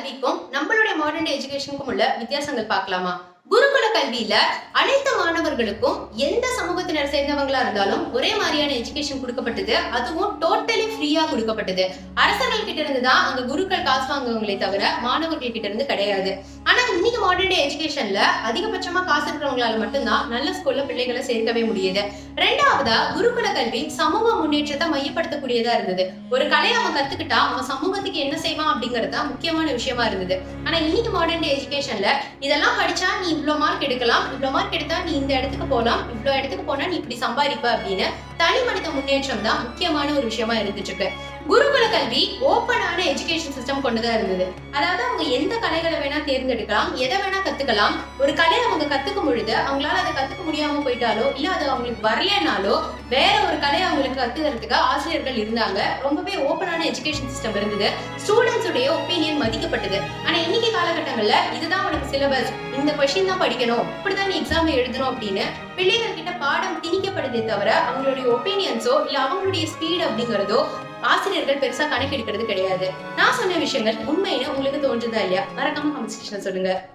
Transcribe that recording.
கல்விக்கும் நம்மளுடைய மாடர்ன் எஜுகேஷனுக்கும் உள்ள வித்தியாசங்கள் பார்க்கலாமா? குருகுல கல்வியில அனைத்து மாணவர்களுக்கும் எந்த சமூகத்தினர் சேர்ந்தவங்களா இருந்தாலும் ஒரே மாதிரியான எஜுகேஷன் கொடுக்கப்பட்டது. அதுவும் டோட்டலி ஃப்ரீயா கொடுக்கப்பட்டது. அரசர்கள் கிட்ட இருந்து தான் அங்க குருக்கள் காசு வாங்குவங்களே தவிர மாணவர்கள் கிட்ட இருந்து கிடையாது. ஆனா இன்னைக்கு மாடர்ன் டே எஜுகேஷன்ல அதிகபட்சமா காசு இருக்கிறவங்களால மட்டும்தான் நல்ல ஸ்கூல்ல பிள்ளைகளை சேர்க்கவே முடியுது. ரெண்டாவதா குருகுல கல்வி சமூக முன்னேற்றத்தை மையப்படுத்தக்கூடியதா இருந்தது. ஒரு கலையை அவன் கத்துக்கிட்டா அவன் சமூகத்துக்கு என்ன செய்வான் அப்படிங்கறது தான் முக்கியமான விஷயமா இருந்தது. ஆனா இன்னைக்கு மாடர்ன் டே எஜுகேஷன்ல இதெல்லாம் படிச்சா நீ இவ்வளோ மார்க் எடுக்கலாம். இவ்வளோ மார்க் எடுத்தா நீ இந்த இடத்துக்கு போலாம். இவ்வளோ இடத்துக்கு போனா நீ இப்படி சம்பாதிப்ப அப்படின்னு தனி மனித முன்னேற்றம் தான் முக்கியமான ஒரு விஷயமா இருந்துட்டு இருக்கு. குருகுல கல்வி ஓப்பனான எஜுகேஷன் சிஸ்டம் கொண்டுதான் இருந்தது. அதாவது அவங்க எந்த கலைகளை வேணா தேர்ந்தெடுக்கலாம் எதை வேணா கத்துக்கலாம். ஒரு கலையை அவங்க கத்துக்கும் பொழுது அவங்களால அதை கத்துக்க முடியாம போயிட்டாலோ இல்ல அது அவங்களுக்கு வரலனாலோ வேற ஒரு கலையை அவங்களுக்கு கத்துக்கிறதுக்கு ஆசிரியர்கள் இருந்தாங்க. ரொம்பவே ஓப்பனான எஜுகேஷன் சிஸ்டம் இருந்தது. ஸ்டூடெண்ட்ஸுடைய ஒப்பீனியன் மதிக்கப்பட்டது. ஆனா இன்னைக்கு காலகட்டங்கள்ல இதுதான் உனக்கு சிலபஸ் இந்த கொஸ்டின் தான் படிக்கணும். இப்படிதான் நீ எக்ஸாம் எழுதணும் அப்படின்னு பிள்ளைகள் கிட்ட பாடம் திணிக்கப்படுதே தவிர அவங்களுடைய ஒப்பீனியன்ஸோ இல்ல அவங்களுடைய ஸ்பீட் அப்படிங்கறதோ ஆசிரியர்கள் பெருசா கணக்கெடுக்கிறது கிடையாது. நான் சொன்ன விஷயங்கள் உண்மைன்னு உங்களுக்கு தோன்றுதா இல்லையா? மறக்காம கமெண்ட் செக்ஷன் சொல்லுங்க.